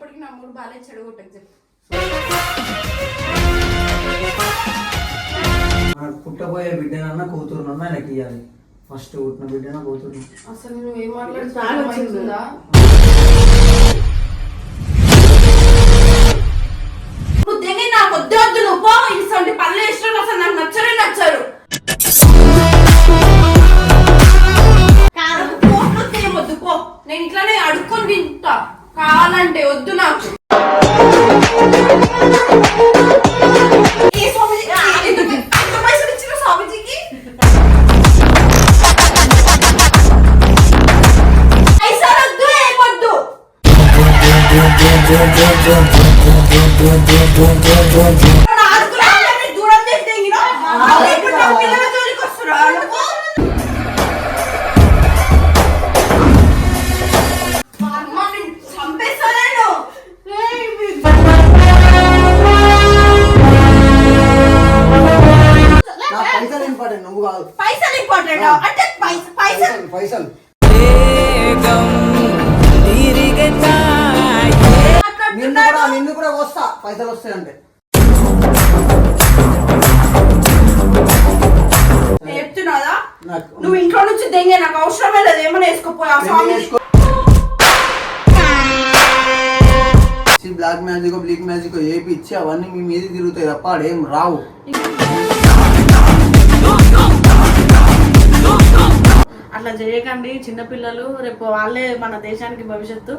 ఇప్పటికి నా మూడు బాగాలేదు చెడగొట్టకు చెప్పు. పుట్టబోయే బిడ్డనన్నా కూతురునన్నా ఆయనకి ఇవ్వాలి ఫస్ట్ పుట్టిన బిడ్డన కూతురు అసలు నువ్వు ఏం పో. నేను ఇట్లానే అడుక్కొని తింటా కావాలంటే వద్దు నాకు. ఏ స్వామీజీ ఎందుకు ఎంత పైసలు ఇచ్చిన స్వామీజీకి? పైసలు వద్దు ఏమొద్దు అవన్నీ మీ మీద తిరుగుతాయి తప్ప ఆడేం రావు. అట్లా చేయకండి చిన్నపిల్లలు రేపు వాళ్ళే మన దేశానికి భవిష్యత్తు.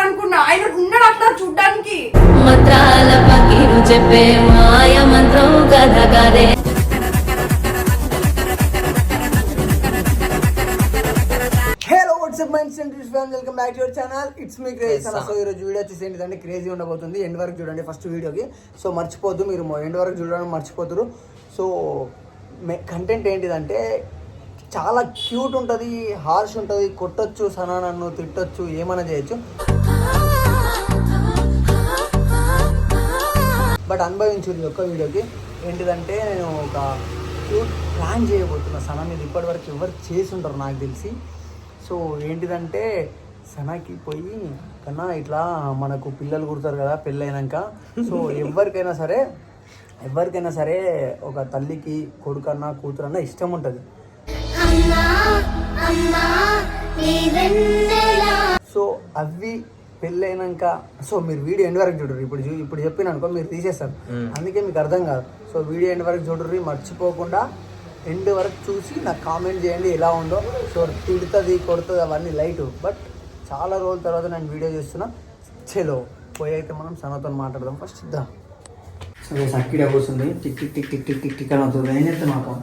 అనుకున్నా ఆయన ఉన్నాడు అట్లా చూడ్డానికి. మంత్రాల పకీరు చెప్పే మాయ మంత్రం కథ కదే fan welcome back to your channel it's me craze so ఈ రోజు వీడియో వచ్చేసి ఏంటంటే క్రేజీ ఉండబోతుంది. ఎండ్ వరకు చూడండి ఫస్ట్ వీడియోకి. సో మర్చిపోద్దు మీరు ఎండ్ వరకు చూడడం మర్చిపోతారు. సో కంటెంట్ ఏంటిదంటే చాలా క్యూట్ ఉంటుంది హార్ష్ ఉంటుంది. కొట్టొచ్చు సనా నన్ను తిట్టొచ్చు ఏమైనా చేయొచ్చు. బట్ అనుభవించుంది ఒక్క వీడియోకి. ఏంటిదంటే నేను ఒక క్యూట్ ప్లాన్ చేయబోతున్నా. సనా మీద ఇప్పటివరకు ఎవరు చేసి ఉంటారు నాకు తెలిసి. సో ఏంటిదంటే సనాకి పోయి కన్నా ఇట్లా మనకు పిల్లలు కుడతారు కదా పెళ్ళైనాక. సో ఎవరికైనా సరే ఎవరికైనా సరే ఒక తల్లికి కొడుకన్నా కూతురన్నా ఇష్టం ఉంటుంది. సో అవి పెళ్ళైనాక సో మీరు వీడియో ఎండ్ వరకు చూడరు. ఇప్పుడు చూ- ఇప్పుడు చెప్పిన అనుకో మీరు తీసేస్తారు. అందుకే మీకు అర్థం కాదు. సో వీడియో ఎండ్ వరకు చూడరు మర్చిపోకుండా ఎండ్ వరకు చూసి నాకు కామెంట్ చేయండి ఎలా ఉందో. సో తిడుతుంది కొడుతుంది అవన్నీ లైట్ బట్ చాలా రోజుల తర్వాత నేను వీడియో చేస్తున్నా. చలో పోయి అయితే మనం సనతో మాట్లాడదాం. ఫస్ట్ ఇద్దాం సరే సక్కిడ కూర్చుంది. Tick tick tick tick tick tick tick అని అవుతుంది ఏం చెప్తా మాకు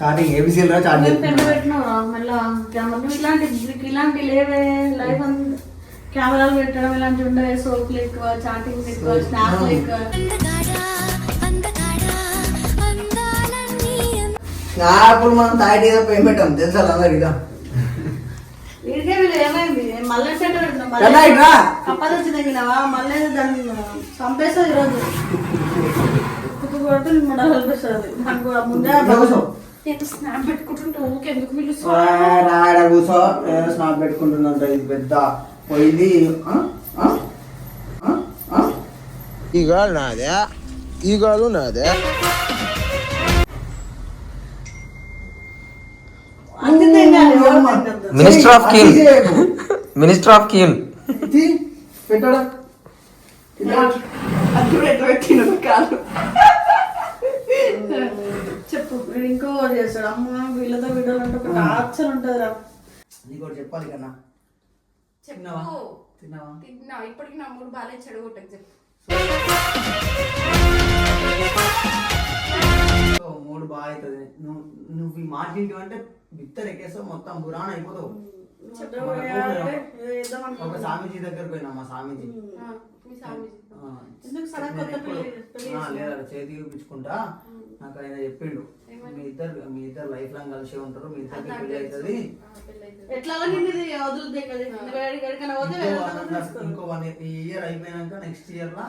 చార్జింగ్ ఏబిసీలో చార్జ్ నువ్వు పెద్ద పెట్టినావురా మళ్ళా కెమెరా నువ్వు ఇలాంటి ఇలాంటి లేవే. లైఫ్ కెమెరాలు పెట్టడం ఇలాంటివి ఉండవే. సోపులు ఎక్కువ చాటింగ్ ఎక్కువ స్నాప్లు ఎక్కువ పెట్టుకుంటుంటే ఊకే ఎందుకు ఆ, పిలుస్తా రాడ కూర్చో. ఏదో స్నాప్ పెట్టుకుంటున్నంత ఇది పెద్ద. పోయింది. ఆ? ఆ? ఆ? ఆ? ఈ గోళ నాదే. ఈ గోళ నాదే. మినిస్టర్ ఆఫ్ చేయకు. మినిస్టర్ ఆఫ్ కీల్ తీ, పెట్టడా? చెప్పు ఇంకో చేస్తాడు. అమ్మ వీళ్ళతో వీడియోలు అంటే ఒక టార్చర్ ఉంటుంది రా నీకు ఒకటి చెప్పాలి కన్నా. తిన్నావా? చెప్పు. తిన్నావా? తిన్నా. ఇప్పటికి నా మూడు బాగాలేదు చెడగొట్టకు చెప్పు. మూడు బాగా అవుతుంది. నువ్వు నువ్వు ఈ మాట అంటే బిత్తలు ఎక్కేస్తావు మొత్తం బురాణ అయిపోతావు. ఒక. స్వామీజీ దగ్గర పోయినా మా స్వామీజీ. లేదా చేతి చూపించుకుంటా. నాకు ఆయన చెప్పిండు. మీ ఇద్దరు మీ ఇద్దరు లైఫ్ లాంగ్ కలిసి ఉంటారు మీ ఇద్దరికి పెళ్ళి అవుతుంది. ఇంకో వన్ ఈ ఇయర్ అయిపోయినాక నెక్స్ట్ ఇయర్ లా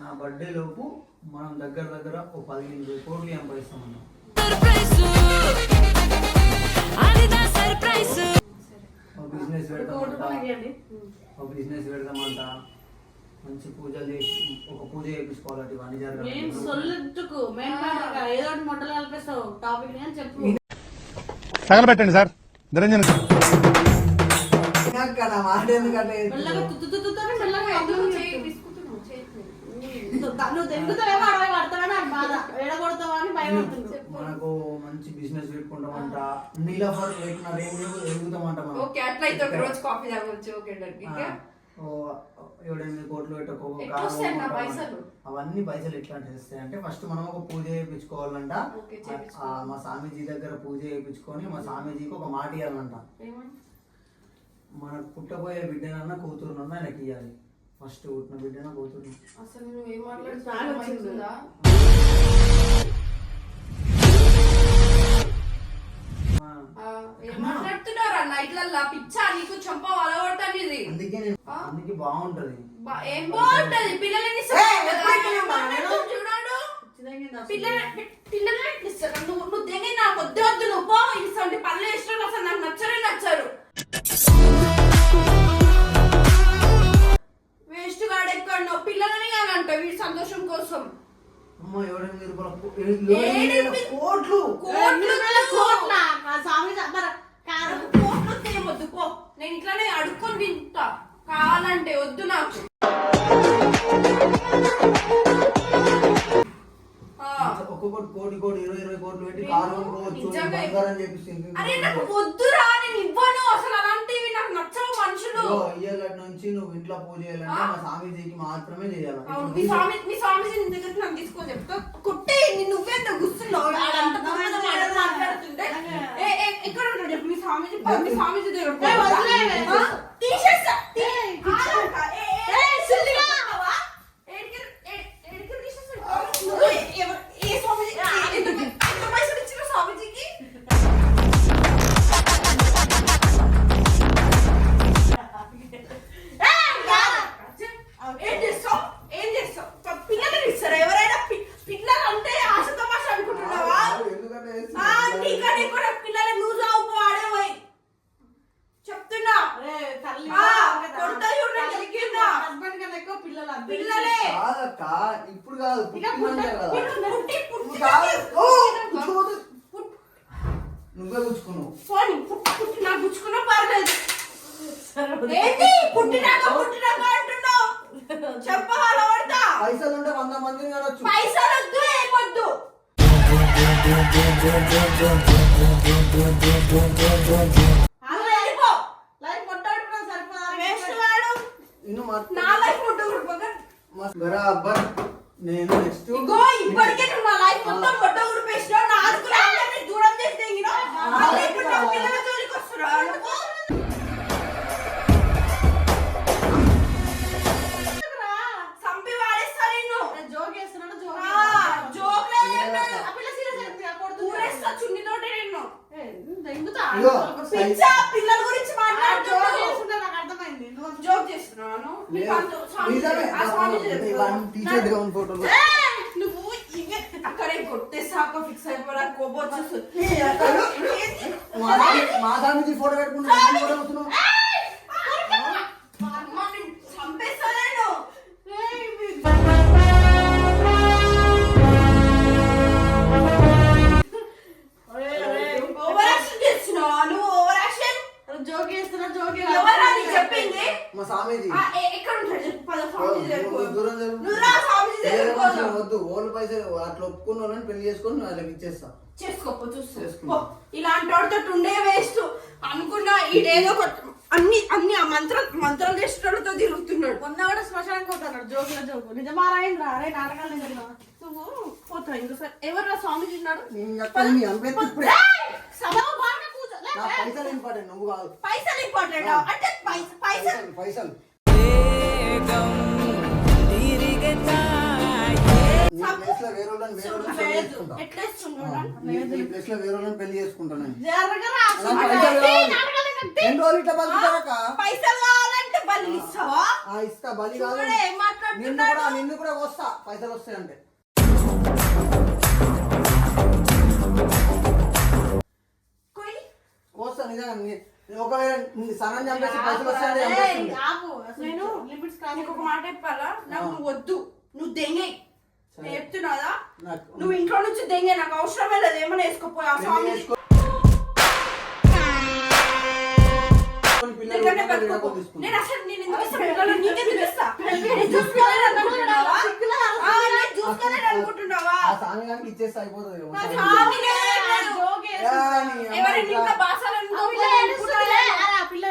నా బర్త్డే లోపు మనం దగ్గర దగ్గర ఓ పదిహేను కోట్లు సంపాదిస్తాం అన్న ఒక బిజినెస్ పెడతామంట మంచి పూజలు చేసి ఒక పూజ చేయించుకోవాలి ఇవన్నీ మేము సొల్లుకు మేము ఏదో మొట్టలు టాపిక్ సార్. నిరంజన్ తుత్తు. నువ్వు తెంగుతావేమో అరవై పడతావని నాకు బాధ. అని భయపడుతుంది. మనకు మంచి బిజినెస్ పెట్టుకుంటామంట. నీలఫర్ పెట్టిన రేంజ్ ఎదుగుతామంట మనం. ఓకే అట్లయితే ఒక రోజు కాఫీ తాగొచ్చు. ఓకే ఏడెనిమిది కోట్లు? అవన్నీ పైసలు ఎట్లా వస్తాయి? అంటే ఫస్ట్ మనం ఒక పూజ చేయించుకోవాలంట. మా స్వామీజీ దగ్గర పూజ చేయించుకొని మా స్వామీజీకి ఒక మాట ఇవ్వాలంట మనకు పుట్టబోయే బిడ్డనన్నా కూతురునన్నా ఆయనకి ఇవ్వాలి ఫస్ట్ పుట్టిన బిడ్డన కూతురు అసలు నువ్వు ఏం మాట్లాడుతున్నారు పిచ్చా నీకు చంప అందుకే అందుకే బాగుంటది. ఏం బాగుంటది? పిల్లలని వద్దురా నేను ఇవ్వను అసలు అలాంటివి నాకు నచ్చవు మనుషులు ఇయ్యాలటి నుంచి నువ్వు ఇంట్లో పూజ చేయాలంటే? మా స్వామీజీకి మాత్రమే చేయాలి అవును మీ స్వామి మీ స్వామీజీ నీ దగ్గరికి నన్ను తీసుకొని చెప్తా కుట్టి నిన్ను నువ్వేంత గుస్తున్నావు ఆడంత దూరంగా మాట్లాడు- మాట్లాడుతుంటే ఏ, ఏ, ఎక్కడ ఉంటాడు చెప్పు మీ స్వామీజీ మీ స్వామీజీ దగ్గర పో. ఏ, వదిలేయ్. ఆ? తీసేస్తా తీ- ఆగంట. ఏ, బరాబర్. నేను నెక్స్ట్ ఇగో ఇప్పటికే నువ్వు నా లైఫ్ మొత్తం బొట్ట ఊడిపేసినావు నా ఆదుకుని అందరినీ దూరం చేసి తెంగినావు మళ్ళీ ఇప్పుడు నా పిల్లల జోలికి వస్తున్నావు ఏయ్, నువ్వు ఇవే అక్కడే కొట్టేసాక ఫిక్స్ అయిపోయినా కోపం వచ్చేస్తుంది. మా స్వామిజీ ఫోటో పెట్టుకుంటే అట్లా ఒప్పుకున్న వాళ్ళని పెళ్ళి చేసుకొని వాళ్ళకి ఇచ్చేస్తా. చేసుకోపో. పో. ఇలాంటి వాడితో ఉండే వేస్ట్ అనుకున్నా ఈడేదో అన్ని అన్ని ఆ మంత్ర మంత్రం చేసేటోడితో తిరుగుతున్నాడు. మొన్న కూడా శ్మశానికి పోతున్నాడు జోకుల జోకు. నిజమా రాయండి రా అరే నాటకాలు నిజమా నువ్వు పోతావు ఇంకోసారి ఎవరు స్వామీజీ ఉన్నాడు. పైసలు ఇంపార్టెంట్ నువ్వు కాదు. పైసలు ఇంపార్టెంట్? అంటే పైస- పైసలు పైసలు. ప్లేస్లో వేరే వాళ్ళని పెళ్ళి చేసుకుంటాను పైసలు కావాలి. ఎన్ని రోజులు ఇట్లా బతుకుతారక్క? పైసలు కావాలంటే బలి ఇస్తావా ఆ ఇస్తా బలి కాదు. నిన్ను కూడా నిన్ను కూడా వస్తా. పైసలు వస్తాయంటే. కొయ్. వస్తా నిజంగా ఒకవేళ సనం చంపేసి పైసలు వస్తాయంటే నేను ఒక మాట చెప్పాలా? నాకు నువ్వు వద్దు. నువ్వు దెంగే. చెప్తున్నాదా నువ్వు ఇంట్లో నుంచి దెంగే నాకు అవసరమే లేదు ఏమైనా వేసుకోపోయి స్వామి. నేను అసలు నేను ఎందుకు నీకెందుకు ఇస్తా? అనుకుంటున్నావా? అనుకుంటున్నావా? ఇచ్చేస్తే అయిపోతుంది ఎవరైనా ఇంకా. బాసాలు పిల్ల.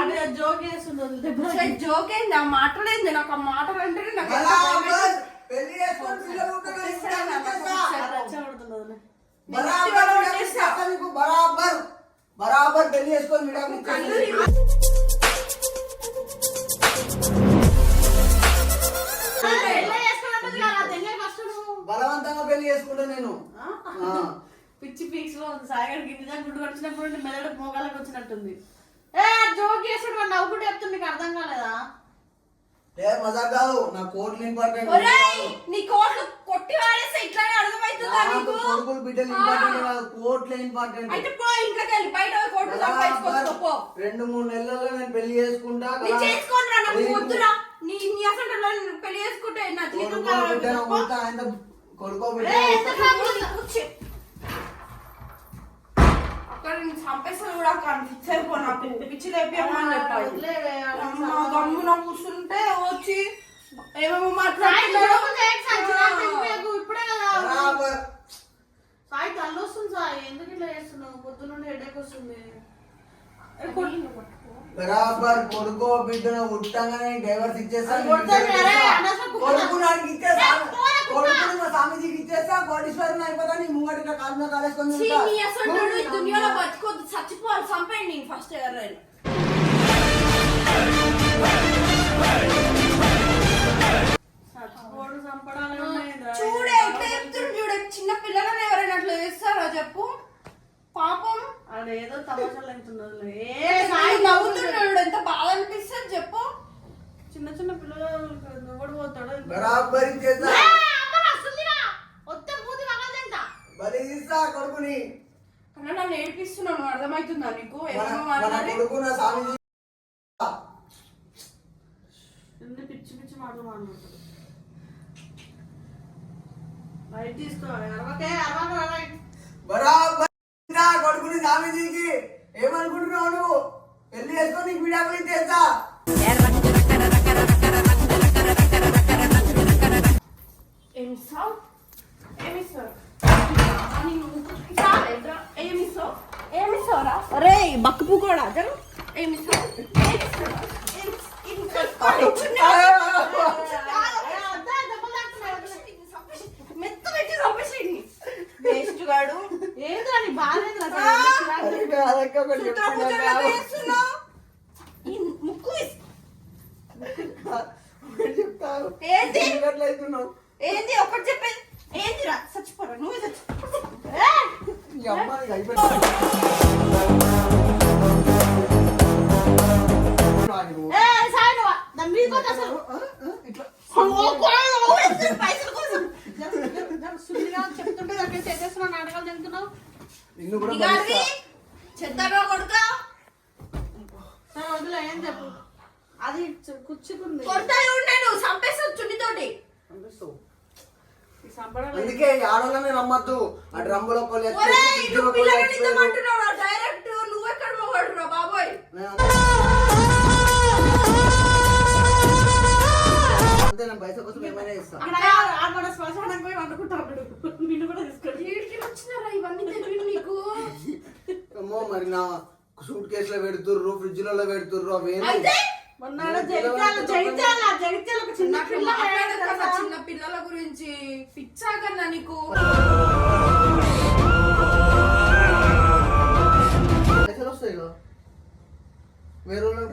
అరే, ఆ మాటలేంది నాకు ఆ మాటలు అంటేనే నాకు బరాబర్. బరాబర్. పెళ్ళి చేసుకొని. బలవంతంగా పెళ్ళి చేసుకుంటా నేను. ఆ. పిచ్చి పీక్స్లో ఉంది సాయిగడికి నిజంగా గుడ్డు వచ్చినప్పుడు నుండి మెదడు మోగాలకు వచ్చినట్టుంది. ఏ జోక్ చేసాడు వాడు నవ్వుకుంటే చెప్తుంది నీకు అర్థం కాలేదా? ఏ మజాక్ కాదు నా కోట్లు ఇంపార్టెంట్ ఒరేయ్ నీ కోట్లు కొట్టి వాడేస్తే ఇట్లానే అర్థమవుతుందా నీకు? కొడుకులు బిడ్డలు ఇంపార్టెంట్ కాదు కోట్లు ఇంపార్టెంట్ అయితే పో ఇంట్లోకి వెళ్ళి బయట కోట్లు సంపాదించుకోవచ్చు పో. రెండు మూడు నెలల్లో నేను పెళ్ళి చేసుకుంటా నీ చేసుకోని రా నాకు వద్దురా. నీ నీ అసలు నన్ను పెళ్ళి చేసుకుంటే నా జీవితం కొడుకో ఖరాబ్ బిడ్డ కొడుకో బిడ్డ ఏ, ఎంత పుడతా. ఖరాబ్ కూర్చో, కూర్చో. అక్కడ నేను చంపేస్తాను కూడా కనిపించారు పో నాకు పిచ్చి అమ్మ గమ్మున కూర్చుంటే వచ్చి ఏమేమో సాయి మాట్లాడుతున్నాడు ఇప్పుడే కదా సాయి తల్లి వస్తుంది సాయి ఎందుకు ఇట్లా చేస్తున్నావు? పొద్దు నుండి హెడేక్ వస్తుంది. బరాబర్ కొడుకో బిడ్డను పుట్టంగానే డైవర్స్ ఇచ్చేస్తా. అది కొడతాను రే, అనవసరం కుక్క. కొడుకు నాకు ఇచ్చేస్తా. కొడుకుని మా స్వామీజీకి ఇచ్చేస్తా. కోటీశ్వరుని అయిపోతా నీ ముంగట కాలు కాలేసుకొని ఛీ, ఉంటా. నీ అసలు ఈ దునియాలో బతుకోద్దు. చచ్చిపోవాలి చంపేయండి ఫస్ట్ ఉన్నాయిరా. చూడే చూడే చిన్న పిల్లలను ఎవరైనా అట్లా చేస్తారో చెప్పు ఏదో తమాషాలు అవుతున్నది ఏ సాయి సాయి నవ్వుతున్నాడు ఎంత బాధ అనిపిస్తుంది చెప్పు. చిన్న చిన్న పిల్లలు ఎవడు పోతాడో. బరాబర్ ఇస్తా కొడుకుని. అన్న నన్ను ఏడిపిస్తున్నాను అర్థమవుతుందా నీకు? కొడుకు నా ఎన్ని పిచ్చి పిచ్చి మాటలు మాట్లాడుతాడు. రైట్ తీసుకో అరవకే అరవక బరాబర్ ఇస్తా కొడుకుని స్వామీజీకి ఏమనుకుంటున్నావు నువ్వు చేసుకొని నీకు విడాకులు ఇచ్చేస్తా ఏమిస్తావు ఏమిస్తావు ఏమిస్తావు ఏమిస్తావురా రే బక్కుపు కూడా జరు ఏమిస్తావు మెత్త పెట్టి చంపేసేయండి వేస్ట్ గాడు. ఏంద్రా నీ బాధ ఏంద్రా ఆ! అరే, అదక్క ఒకటి సూత్ర చెప్తున్నా పూజలు కాదు. వేస్తున్నావు ఈ ముక్కు వేసి- ఒకటి ఏంటి? అవుతున్నావు? ఏంది? ఒకటి చెప్పేది. ఏందిరా? చచ్చిపోరా? నువ్వే చచ్చిపో బాబోయ్ నేను- అంతే నేను పైసా కోసం ఏమైనా ఇస్తా అక్కడ ఆ మన శ్మశానానికి పోయి వండుకుంటాడు నిన్ను కూడా తీసుకెళ్ళి వీడికి వచ్చినారా? ఇవన్నీ తెలియదు నీకు. అమ్మో మరి నా సూట్ కేసులో పెడుతుర్రు ఫ్రిడ్జ్లలో పెడుతుర్రు మాట్లాడకన్నా చిన్న పిల్లల గురించి. పిచ్చాకన్నా నీకు.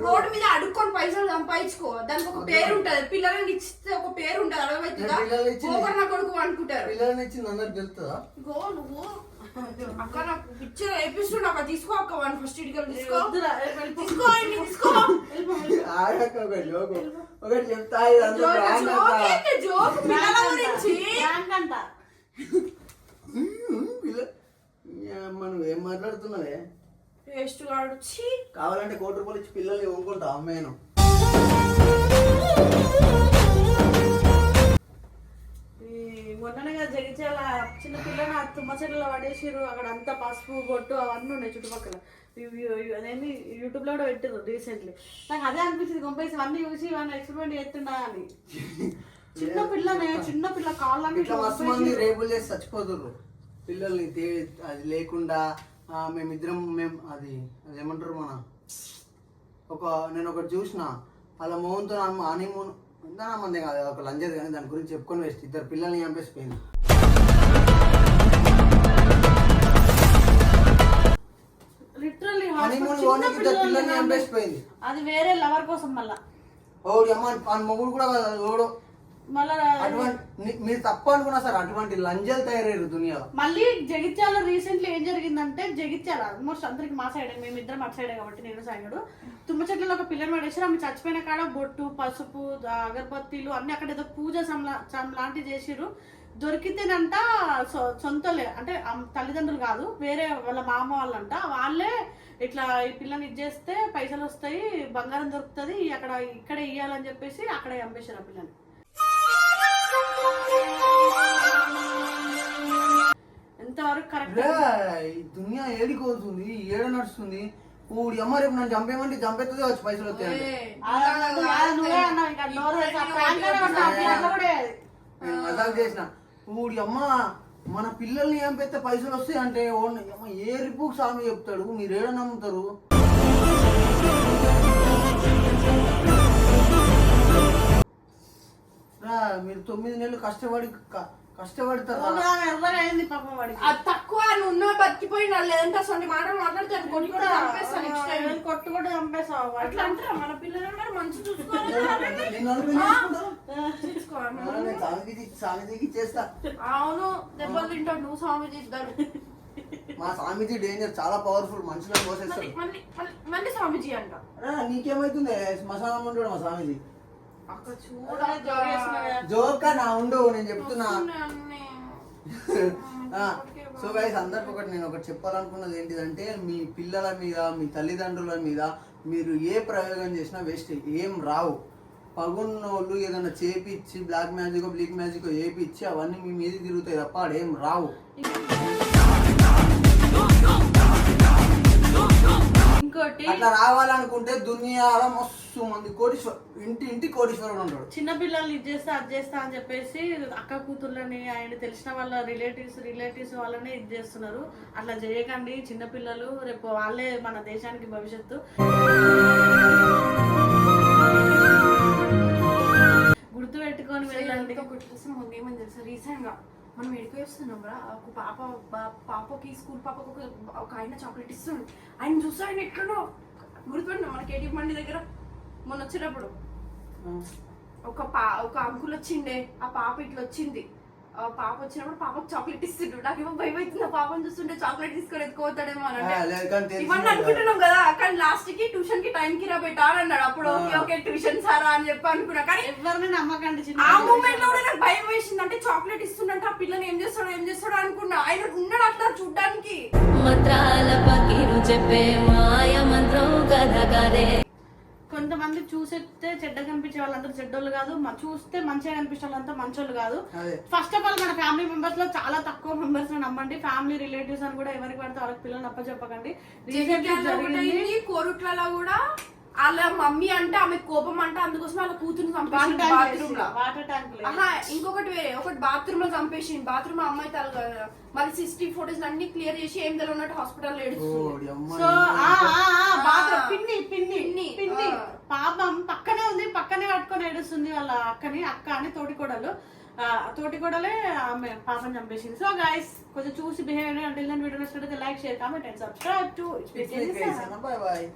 రోడ్డు మీద అడుక్కొని పైసలు సంపాదించుకో. దానికి ఒక పేరు ఉంటది పిల్లలని ఇచ్చితే ఒక పేరు ఉంటది అర్థమవుతుందా. పోకర్ నా కొడుకు అనుకుంటారు. పిల్లల్ని ఇచ్చింది అందరికి తెలుస్తుందా? గో నువ్వు. అక్క నాకు పిక్చర్ వేపిస్తుండు అక్క తీసుకో అక్క వన్ ఫస్ట్ తీసుకో. తీసుకో. తీసుకో ఒకటి చెప్తా జోక్ పిల్లల గురించి? నువ్వు ఏం మాట్లాడుతున్నావే? వేస్ట్ గాడు. ఛీ! కావాలంటే కోటి రూపాయలు ఇచ్చి పిల్లల్ని కొనుక్కుంటా అమ్మేను ఈ మొన్ననే కదా జగిత్యాల చిన్న పిల్లని ఆ తుమ్మ చెట్లలో పడేసిర్రు. అక్కడ అంతా పసుపు బొట్టు అవన్నీ ఉన్నాయి చుట్టుపక్కల. ఇవి- ఇవి- అదేంటి యూట్యూబ్లో కూడా పెట్టారు రీసెంట్లీ నాకు అదే అనిపించింది కొంపేసి అన్ని చూసి ఇవన్నీ ఎక్స్పెరిమెంట్ చేస్తుండా అని. చిన్న పిల్లనే చిన్న పిల్ల కాళ్ళని ఇట్లా మస్తు మంది రేపులు చేసి చచ్చిపోతుర్రు. పిల్లల్ని తే- అది లేకుండా మేమిద్దరం మేము అది అది ఏమంటారు మన ఒక నేను ఒకటి చూసిన వాళ్ళ మోహన్తో హనీమూన్ ఎంత మంది కాదు ఒక లంజది కానీ దాని గురించి చెప్పుకొని వేస్ట్ ఇద్దరు పిల్లల్ని హనీమూన్ పోనీకి ఇద్దరు పిల్లల్ని చంపేసిపోయింది. అది వేరే లవర్ కోసం మళ్ళా. ఓడి అమ్మ మొగుడు కూడా ఓడు. మీరు తప్పు అనుకున్నా సార్ అటువంటి లంజలు తయారయ్యారు దునియాలో. మళ్ళీ జగిత్యాల రీసెంట్లీ ఏం జరిగిందంటే జగిత్యాల ఆల్మోస్ట్ అందరికి మా సైడ్ మేమిద్దరం అటు సైడే కాబట్టి నేను సైడు. తుమ్మ చెట్లలో ఒక పిల్లని పడేసారు ఆమె చచ్చిపోయిన కాడ బొట్టు పసుపు అగరబత్తీలు అన్ని అక్కడ ఏదో పూజ లాంటివి చేసిర్రు. దొరికితేనంట సొంతలే అంటే తల్లిదండ్రులు కాదు వేరే వాళ్ళ మామ వాళ్ళంట. వాళ్ళే ఇట్లా ఈ పిల్లని ఇచ్చేస్తే పైసలు వస్తాయి బంగారం దొరుకుతుంది అక్కడ ఇక్కడే ఇయ్యాలని చెప్పేసి అక్కడే చంపేశారు ఆ పిల్లని. ఎంతవరకు కరెక్ట్ రే, ఈ దునియా ఏడికోతుంది ఏడ నడుస్తుంది? ఊడి అమ్మ రేపు నన్ను చంపేయమంటే చంపేస్తుంది వచ్చి పైసలు వస్తాయండి నువ్వే అన్నావు ఇంకా నోరు వేసి ఆ ప్రాంక్లోనే ఉన్నావు. ఆ పిల్ల కూడా వేయాలి. నేను మజాక్ చేసిన. ఊడి అమ్మ మన పిల్లల్ని చంపేస్తే పైసలు వస్తాయి అంటే ఏ రిపుకు స్వామి చెప్తాడు? మీరు ఏడ నమ్ముతారు? మీరు తొమ్మిది నెలలు కష్టపడి కష్టపడతారా? తక్కువ నువ్వు ఉన్న బతికిపోయినా లేదంటే అసలు మాటలు మాట్లాడితే కొన్ని కూడా చంపేస్తాను నెక్స్ట్ టైం ఏం కొట్టు కూడా చంపేసావు అట్లా అంటారా? మన పిల్లలు మరి మంచి చూసుకోవాలి. అవును దెబ్బలు తింటాడు. నువ్వు స్వామి ఇద్దరు. మా సామిజీ డేంజర్ చాలా పవర్ఫుల్ మనుషులను పోసేస్తాడు మళ్ళీ స్వామిజీ అంట. నీకేమైతుంది? శ్మశానం ఉంటాడు మా స్వామిజీ జోక నా ఉండు నేను చెప్తున్నా. సో గైస్ అందరికి ఒకటి నేను ఒకటి చెప్పాలనుకున్నది ఏంటిదంటే మీ పిల్లల మీద మీ తల్లిదండ్రుల మీద మీరు ఏ ప్రయోగం చేసినా వేస్ట్ ఏం రావు. పగున్నోళ్ళు ఏదైనా చేపిచ్చి బ్లాక్ మ్యాజిక్ బ్లీక్ మ్యాజిక్ ఏపిచ్చి అవన్నీ మీ మీద తిరుగుతాయి తప్ప ఆడేం రావు. అట్లా రావాలనుకుంటే దునియాలో మస్తు మంది కోటీశ్వర ఇంటి ఇంటి కోటీశ్వరుడు ఉంటాడు. చిన్న పిల్లల్ని ఇది చేస్తా అది చేస్తా అని చెప్పేసి అక్క కూతుర్లని ఆయన తెలిసిన వాళ్ళ రిలేటివ్స్ రిలేటివ్స్ వాళ్ళని ఇది చేస్తున్నారు. అట్లా చేయకండి చిన్న పిల్లలు రేపు వాళ్ళే మన దేశానికి భవిష్యత్తు. గుర్తు పెట్టుకొని వెళ్ళండి ముందు ఏమైంది తెలుసా? రీసెంట్గా మనం ఎడికి వస్తున్నాం రా. ఒక పాప పాపకి స్కూల్ పాపకు ఒక ఒక ఆయన చాక్లెట్ ఇస్తుంది ఆయన చూస్తే ఆయన ఎట్లనో గుర్తుపడినా మన కేటీఎం మండి దగ్గర మొన్న వచ్చినప్పుడు ఒక పా ఒక అంకుల్ వచ్చిండే. ఆ పాప ఇట్లా వచ్చింది. పాప వచ్చినప్పుడు పాపకు చాక్లెట్ ఇస్తుండు. నాకేమో భయం అవుతుంది. ఆ పాపను చూస్తుంటే చాక్లెట్ తీసుకొని ఎత్తుకోతాడేమో అని అంటే ఆ, లేదు కానీ తెలిసిందే ఇవన్నీ కదా. అనుకుంటున్నాం కదా. కానీ లాస్ట్కి ట్యూషన్కి టైం కి రా అన్నాడు. అప్పుడు ఓకే ఓకే ట్యూషన్ సారా అని చెప్పి అనుకున్నా. కానీ ఎవరిని నమ్మకండి చిన్న ఆ. మూమెంట్లో కూడా నాకు భయం వేసింది అంటే చాక్లెట్ ఇస్తుందంటే ఆ పిల్లని ఏం చేస్తాడో ఏం చేస్తాడో అనుకున్నా. ఆయన ఉన్నాడు అట్లా చూడ్డానికి. మంత్రాల పకిరు చెప్పే మాయ మంత్రం కథ కదే. కొంతమంది చూసేస్తే చెడ్డ కనిపించే వాళ్ళంతా చెడ్డోళ్ళు కాదు. మ- చూస్తే మంచిగా కనిపించే వాళ్ళంతా మంచోళ్ళు కాదు. ఫస్ట్ ఆఫ్ ఆల్ మన ఫ్యామిలీ మెంబర్స్లో చాలా తక్కువ మెంబర్స్ నమ్మండి. ఫ్యామిలీ రిలేటివ్స్ అని కూడా ఎవరికి పడితే వాళ్ళకి పిల్లలు నప్ప చెప్పకండి జగిత్యాలలో ఒకటైంది కోరుట్లలో కూడా వాళ్ళ మమ్మీ అంటే ఆమె కోపం అంటే అందుకోసం వాళ్ళ కూతురు చంపేసింది బాత్రూమ్లో. వాటర్ ట్యాంక్ ఆహా ఇంకొకటి వేరే ఒకటి బాత్రూమ్లో చంపేసింది. బాత్రూమ్ అమ్మాయి తల మళ్ళీ సిక్స్టీ ఫోటోస్ అన్ని క్లియర్ చేసి ఏం తెలియనట్టు హాస్పిటల్ సో పిన్ని పిన్ని పిన్ని. పాపం పక్కనే ఉంది పక్కనే పట్టుకొని ఏడుస్తుంది వాళ్ళ అక్కని అక్క అని తోటికోడలు. తోటికోడలే ఆమె పాపం చంపేసింది. సో గైస్ కొంచెం చూసి బిహేవ్ అంటే వీడియో నచ్చినట్లయితే like share comment and subscribe to bye bye